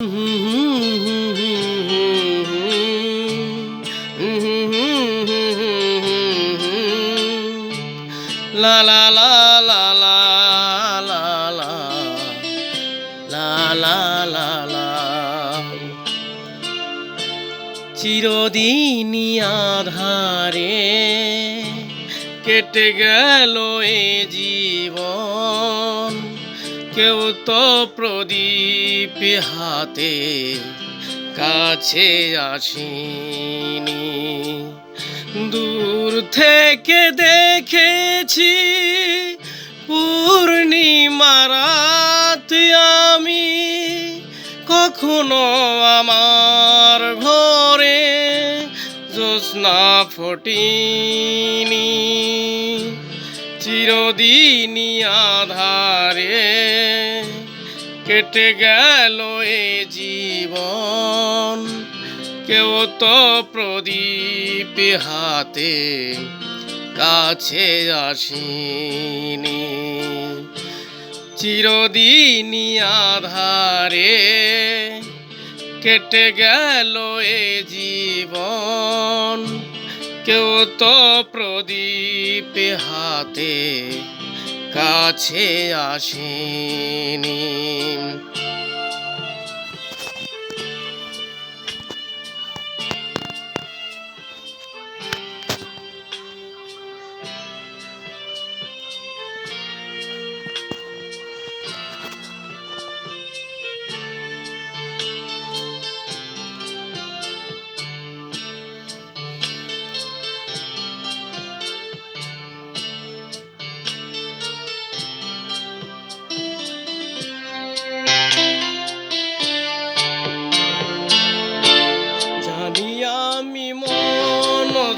la la la চিরদিনই আধারে কেটে গেল এ জীবন। কেউ তো প্রদীপ হাতে কাছে আসিনি। দূর থেকে দেখেছি পূর্ণিমা রাত আমি। কখনো আমার ঘরে জ্যোৎস্না ফটিনি। চিরদিনই আধারে কেটে গেল এ জীবন। কেউ তো প্রদীপ হাতে কাছে আসিনি। চিরদিনই আধারে কেটে গেল এ জীবন। কেউ তো প্রদীপ হাতে কাছে আসেনি।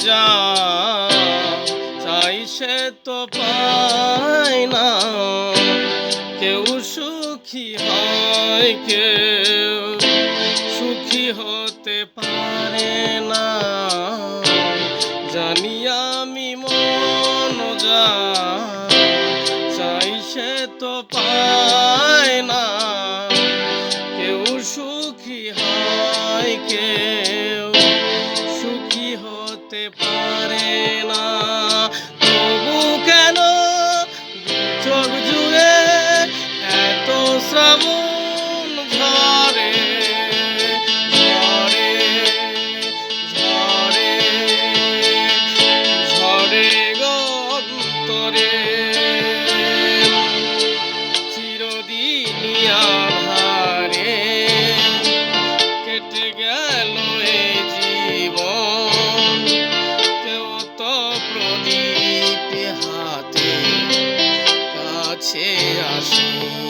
যা চাই সে তো পায় না। সে আসে।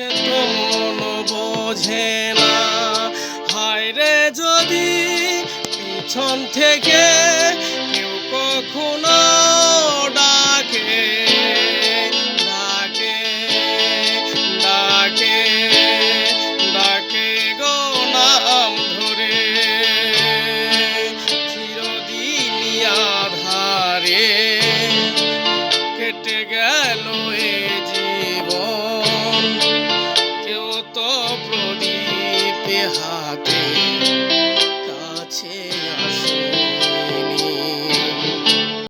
সে তো মন বোঝে না। হায় রে যদি পিছন থেকে কেউ কখনো